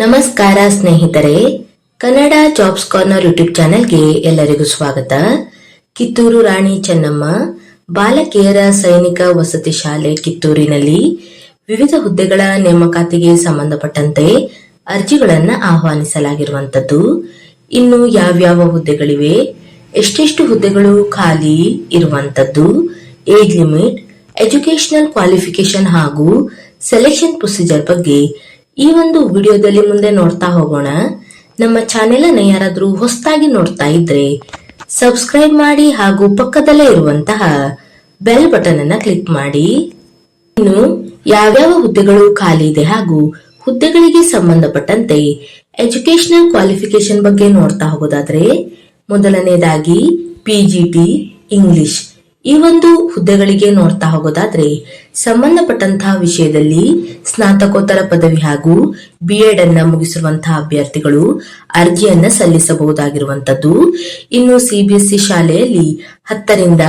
ನಮಸ್ಕಾರ ಸ್ನೇಹಿತರೆ, Kannada jobs corner YouTube ಚಾನೆಲ್ಗೆ ಎಲ್ಲರಿಗೂ ಸ್ವಾಗತ. ಕಿತ್ತೂರು ರಾಣಿ ಚೆನ್ನಮ್ಮ, ಬಾಲಕಿಯರ ಸೈನಿಕ ವಸತಿ ಶಾಲೆ ಕಿತ್ತೂರಿನಲ್ಲಿ ವಿವಿಧ ಹುದ್ದೆಗಳ ನೇಮಕಾತಿಗೆ ಸಂಬಂಧಪಟ್ಟಂತೆ ಅರ್ಜಿಗಳನ್ನು ಆಹ್ವಾನಿಸಲಾಗಿರುವಂತದ್ದು ಇನ್ನು ಯಾವ್ಯಾವ ಹುದ್ದೆಗಳಿವೆ, ಎಷ್ಟೆಷ್ಟು ಹುದ್ದೆಗಳು ಖಾಲಿ ಇರುವಂತದ್ದು ಏಜ್ ಲಿಮಿಟ್ ಎಜುಕೇಶನಲ್ ಕ್ವಾಲಿಫಿಕೇಶನ್ ಹಾಗೂ ಸೆಲೆಕ್ಷನ್ ಪ್ರೊಸೀಜರ್ ಬಗ್ಗೆ ಈ ಒಂದು ವಿಡಿಯೋದಲ್ಲಿ ಮುಂದೆ ನೋಡ್ತಾ ಹೋಗೋಣ. ನಮ್ಮ ಚಾನೆಲ್ ಅನ್ನ ಯಾರಾದ್ರೂ ಹೊಸದಾಗಿ ನೋಡ್ತಾ ಇದ್ರೆ ಸಬ್ಸ್ಕ್ರೈಬ್ ಮಾಡಿ ಹಾಗೂ ಪಕ್ಕದಲ್ಲೇ ಇರುವಂತಹ ಬೆಲ್ ಬಟನ್ ಅನ್ನ ಕ್ಲಿಕ್ ಮಾಡಿ. ಇನ್ನು ಯಾವ್ಯಾವ ಹುದ್ದೆಗಳು ಖಾಲಿ ಇದೆ ಹಾಗೂ ಹುದ್ದೆಗಳಿಗೆ ಸಂಬಂಧಪಟ್ಟಂತೆ ಎಜುಕೇಶನಲ್ ಕ್ವಾಲಿಫಿಕೇಶನ್ ಬಗ್ಗೆ ನೋಡ್ತಾ ಹೋಗೋದಾದ್ರೆ, ಮೊದಲನೇದಾಗಿ ಪಿಜಿಟಿ ಇಂಗ್ಲಿಷ್ ಈ ಒಂದು ಹುದ್ದೆಗಳಿಗೆ ನೋಡ್ತಾ ಹೋಗೋದಾದ್ರೆ ಸಂಬಂಧಪಟ್ಟಂತಹ ವಿಷಯದಲ್ಲಿ ಸ್ನಾತಕೋತ್ತರ ಪದವಿ ಹಾಗೂ ಬಿ ಎಡ್ ಅನ್ನ ಮುಗಿಸಿರುವಂತಹ ಅಭ್ಯರ್ಥಿಗಳು ಅರ್ಜಿಯನ್ನ ಸಲ್ಲಿಸಬಹುದಾಗಿರುವಂತದ್ದು ಇನ್ನು ಸಿಬಿಎಸ್ಇ ಶಾಲೆಯಲ್ಲಿ ಹತ್ತರಿಂದ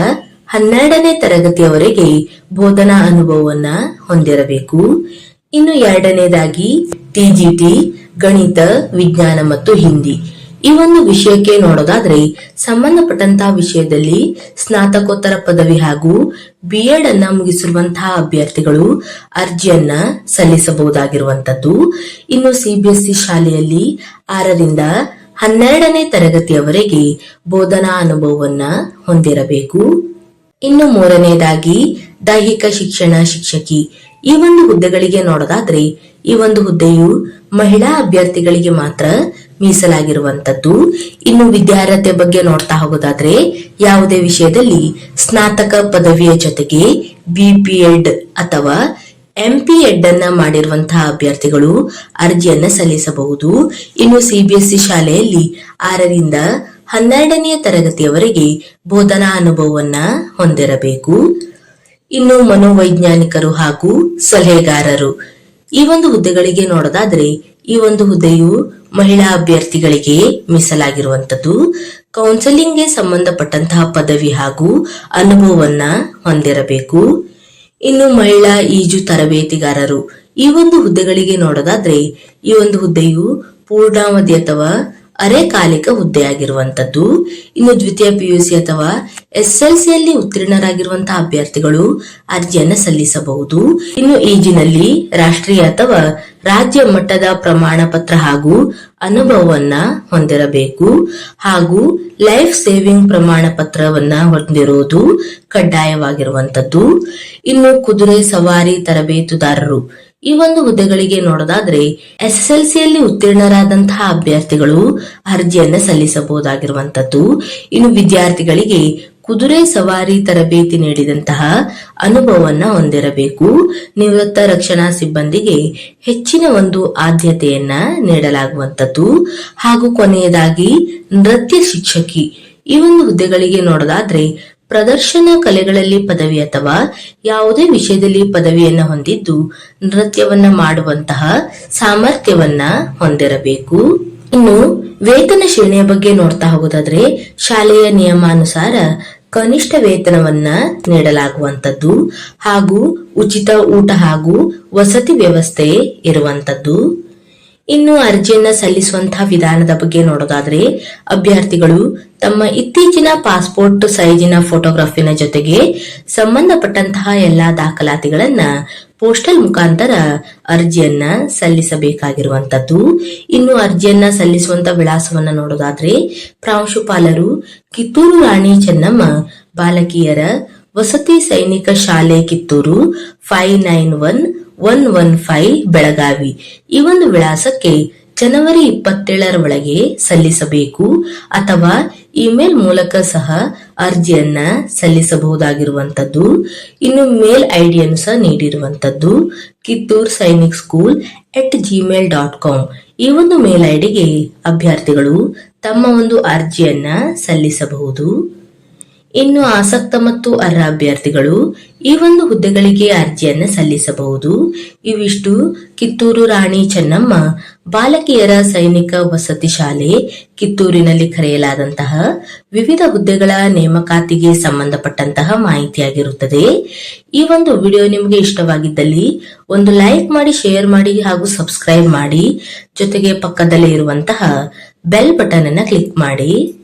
ಹನ್ನೆರಡನೇ ತರಗತಿಯವರೆಗೆ ಬೋಧನಾ ಅನುಭವವನ್ನ ಹೊಂದಿರಬೇಕು. ಇನ್ನು ಎರಡನೇದಾಗಿ ಟಿಜಿಟಿ ಗಣಿತ, ವಿಜ್ಞಾನ ಮತ್ತು ಹಿಂದಿ. ಈ ಒಂದು ವಿಷಯಕ್ಕೆ ನೋಡೋದಾದ್ರೆ ಸಂಬಂಧಪಟ್ಟಂತಹ ವಿಷಯದಲ್ಲಿ ಸ್ನಾತಕೋತ್ತರ ಪದವಿ ಹಾಗೂ ಬಿ ಎಡ್ ಅನ್ನ ಮುಗಿಸಿರುವಂತಹ ಅಭ್ಯರ್ಥಿಗಳು ಅರ್ಜಿಯನ್ನ ಸಲ್ಲಿಸಬಹುದಾಗಿರುವಂತದ್ದು ಇನ್ನು ಸಿಬಿಎಸ್ಇ ಶಾಲೆಯಲ್ಲಿ ಆರರಿಂದ ಹನ್ನೆರಡನೇ ತರಗತಿಯವರೆಗೆ ಬೋಧನಾ ಅನುಭವವನ್ನ ಹೊಂದಿರಬೇಕು. ಇನ್ನು ಮೂರನೇದಾಗಿ ದೈಹಿಕ ಶಿಕ್ಷಣ ಶಿಕ್ಷಕಿ ಈ ಒಂದು ಹುದ್ದೆಗಳಿಗೆ ನೋಡೋದಾದ್ರೆ, ಈ ಒಂದು ಹುದ್ದೆಯು ಮಹಿಳಾ ಅಭ್ಯರ್ಥಿಗಳಿಗೆ ಮಾತ್ರ ಮೀಸಲಾಗಿರುವಂತದ್ದು ಇನ್ನು ವಿದ್ಯಾರ್ಹತೆ ಬಗ್ಗೆ ನೋಡ್ತಾ ಹೋಗೋದಾದ್ರೆ, ಯಾವುದೇ ವಿಷಯದಲ್ಲಿ ಸ್ನಾತಕ ಪದವಿಯ ಜೊತೆಗೆ ಬಿಪಿಎಡ್ ಅಥವಾ ಎಂಪಿಎಡ್ ಅನ್ನ ಮಾಡಿರುವಂತಹ ಅಭ್ಯರ್ಥಿಗಳು ಅರ್ಜಿಯನ್ನ ಸಲ್ಲಿಸಬಹುದು. ಇನ್ನು ಸಿಬಿಎಸ್ಇ ಶಾಲೆಯಲ್ಲಿ ಆರರಿಂದ ಹನ್ನೆರಡನೆಯ ತರಗತಿಯವರೆಗೆ ಬೋಧನಾ ಅನುಭವವನ್ನ ಹೊಂದಿರಬೇಕು. ಇನ್ನು ಮನೋವೈಜ್ಞಾನಿಕರು ಹಾಗೂ ಸಲಹೆಗಾರರು. ಈ ಒಂದು ಹುದ್ದೆಗಳಿಗೆ ನೋಡೋದಾದ್ರೆ, ಈ ಒಂದು ಹುದ್ದೆಯು ಮಹಿಳಾ ಅಭ್ಯರ್ಥಿಗಳಿಗೆ ಮೀಸಲಾಗಿರುವಂತದ್ದು ಕೌನ್ಸೆಲಿಂಗ್ಗೆ ಸಂಬಂಧಪಟ್ಟಂತಹ ಪದವಿ ಹಾಗೂ ಅನುಭವವನ್ನ ಹೊಂದಿರಬೇಕು. ಇನ್ನು ಮಹಿಳಾ ಈಜು ತರಬೇತಿಗಾರರು. ಈ ಒಂದು ಹುದ್ದೆಗಳಿಗೆ ನೋಡೋದಾದ್ರೆ, ಈ ಒಂದು ಹುದ್ದೆಯು ಪೂರ್ಣಾವಧಿ ಅಥವಾ ಅರೆಕಾಲಿಕ ಹುದ್ದೆಯಾಗಿರುವಂತದ್ದು ಇನ್ನು ದ್ವಿತೀಯ ಪಿಯುಸಿ ಅಥವಾ ಎಸ್ಎಲ್ಸಿಯಲ್ಲಿ ಉತ್ತೀರ್ಣರಾಗಿರುವಂತಹ ಅಭ್ಯರ್ಥಿಗಳು ಅರ್ಜಿಯನ್ನು ಸಲ್ಲಿಸಬಹುದು. ಇನ್ನು ಈಜಿನಲ್ಲಿ ರಾಷ್ಟ್ರೀಯ ಅಥವಾ ರಾಜ್ಯ ಮಟ್ಟದ ಪ್ರಮಾಣ ಪತ್ರ ಹಾಗೂ ಅನುಭವವನ್ನ ಹೊಂದಿರಬೇಕು. ಹಾಗೂ ಲೈಫ್ ಸೇವಿಂಗ್ ಪ್ರಮಾಣ ಪತ್ರವನ್ನ ಹೊಂದಿರುವುದು ಕಡ್ಡಾಯವಾಗಿರುವಂತದ್ದು ಇನ್ನು ಕುದುರೆ ಸವಾರಿ ತರಬೇತುದಾರರು ಈ ಒಂದು ಹುದ್ದೆಗಳಿಗೆ ನೋಡೋದಾದ್ರೆ ಎಸ್ಎಸ್ಎಲ್ಸಿಯಲ್ಲಿ ಉತ್ತೀರ್ಣರಾದಂತಹ ಅಭ್ಯರ್ಥಿಗಳು ಅರ್ಜಿಯನ್ನ ಸಲ್ಲಿಸಬಹುದಾಗಿರುವಂತದ್ದು ಇನ್ನು ವಿದ್ಯಾರ್ಥಿಗಳಿಗೆ ಕುದುರೆ ಸವಾರಿ ತರಬೇತಿ ನೀಡಿದಂತಹ ಅನುಭವವನ್ನ ಹೊಂದಿರಬೇಕು. ನಿವೃತ್ತ ರಕ್ಷಣಾ ಸಿಬ್ಬಂದಿಗೆ ಹೆಚ್ಚಿನ ಒಂದು ಆದ್ಯತೆಯನ್ನ ನೀಡಲಾಗುವಂತದ್ದು ಹಾಗೂ ಕೊನೆಯದಾಗಿ ನೃತ್ಯ ಶಿಕ್ಷಕಿ ಈ ಒಂದು ಹುದ್ದೆಗಳಿಗೆ ನೋಡೋದಾದ್ರೆ ಪ್ರದರ್ಶನ ಕಲೆಗಳಲ್ಲಿ ಪದವಿ ಅಥವಾ ಯಾವುದೇ ವಿಷಯದಲ್ಲಿ ಪದವಿಯನ್ನು ಹೊಂದಿದ್ದು ನೃತ್ಯವನ್ನ ಮಾಡುವಂತಹ ಸಾಮರ್ಥ್ಯವನ್ನ ಹೊಂದಿರಬೇಕು. ಇನ್ನು ವೇತನ ಶ್ರೇಣಿಯ ಬಗ್ಗೆ ನೋಡ್ತಾ ಹೋಗೋದಾದ್ರೆ ಶಾಲೆಯ ನಿಯಮಾನುಸಾರ ಕನಿಷ್ಠ ವೇತನವನ್ನ ನೀಡಲಾಗುವಂತದ್ದು ಹಾಗೂ ಉಚಿತ ಊಟ ಹಾಗೂ ವಸತಿ ವ್ಯವಸ್ಥೆ ಇರುವಂತದ್ದು ಇನ್ನು ಅರ್ಜಿಯನ್ನ ಸಲ್ಲಿಸುವಂತಹ ವಿಧಾನದ ಬಗ್ಗೆ ನೋಡೋದಾದ್ರೆ, ಅಭ್ಯರ್ಥಿಗಳು ತಮ್ಮ ಇತ್ತೀಚಿನ ಪಾಸ್ಪೋರ್ಟ್ ಸೈಜಿನ ಫೋಟೋಗ್ರಾಫಿನ ಜೊತೆಗೆ ಸಂಬಂಧಪಟ್ಟಂತಹ ಎಲ್ಲಾ ದಾಖಲಾತಿಗಳನ್ನ ಪೋಸ್ಟಲ್ ಮುಖಾಂತರ ಅರ್ಜಿಯನ್ನ ಸಲ್ಲಿಸಬೇಕಾಗಿರುವಂತದ್ದು ಇನ್ನು ಅರ್ಜಿಯನ್ನ ಸಲ್ಲಿಸುವಂತ ವಿಳಾಸವನ್ನ ನೋಡೋದಾದ್ರೆ, ಪ್ರಾಂಶುಪಾಲರು ಕಿತ್ತೂರು ರಾಣಿ ಚೆನ್ನಮ್ಮ, ಬಾಲಕಿಯರ ವಸತಿ ಸೈನಿಕ ಶಾಲೆ Kittur five nine one one one five Belagavi. ಈ ಒಂದು ವಿಳಾಸಕ್ಕೆ ಜನವರಿ ಇಪ್ಪತ್ತೇಳರ ಒಳಗೆ ಸಲ್ಲಿಸಬೇಕು ಅಥವಾ ಇಮೇಲ್ ಮೂಲಕ ಸಹ ಅರ್ಜಿಯನ್ನ ಸಲ್ಲಿಸಬಹುದಾಗಿರುವಂತದ್ದು ಇನ್ನು ಮೇಲ್ ಐಡಿಯನ್ನು ಸಹ ನೀಡಿರುವಂತದ್ದು Kittur Sainik school at Gmail dot com. ಈ ಒಂದು ಮೇಲ್ ಐಡಿಗೆ ಅಭ್ಯರ್ಥಿಗಳು ತಮ್ಮ ಒಂದು ಅರ್ಜಿಯನ್ನ ಸಲ್ಲಿಸಬಹುದು. ಇನ್ನು ಆಸಕ್ತ ಮತ್ತು ಅರ್ಹ ಅಭ್ಯರ್ಥಿಗಳು ಈ ಒಂದು ಹುದ್ದೆಗಳಿಗೆ ಅರ್ಜಿಯನ್ನು ಸಲ್ಲಿಸಬಹುದು. ಇವಿಷ್ಟು. ಕಿತ್ತೂರು ರಾಣಿ ಚೆನ್ನಮ್ಮ, ಬಾಲಕಿಯರ ಸೈನಿಕ ವಸತಿ ಶಾಲೆ, ಕಿತ್ತೂರಿನಲ್ಲಿ ಕರೆಯಲಾದಂತಹ ವಿವಿಧ ಹುದ್ದೆಗಳ ನೇಮಕಾತಿಗೆ ಸಂಬಂಧಪಟ್ಟಂತಹ ಮಾಹಿತಿಯಾಗಿರುತ್ತದೆ. ಈ ಒಂದು ವಿಡಿಯೋ ನಿಮಗೆ ಇಷ್ಟವಾಗಿದ್ದಲ್ಲಿ ಒಂದು ಲೈಕ್ ಮಾಡಿ, ಶೇರ್ ಮಾಡಿ ಹಾಗೂ ಸಬ್ಸ್ಕ್ರೈಬ್ ಮಾಡಿ. ಜೊತೆಗೆ ಪಕ್ಕದಲ್ಲೇ ಇರುವಂತಹ ಬೆಲ್ ಬಟನ್ ಅನ್ನ ಕ್ಲಿಕ್ ಮಾಡಿ.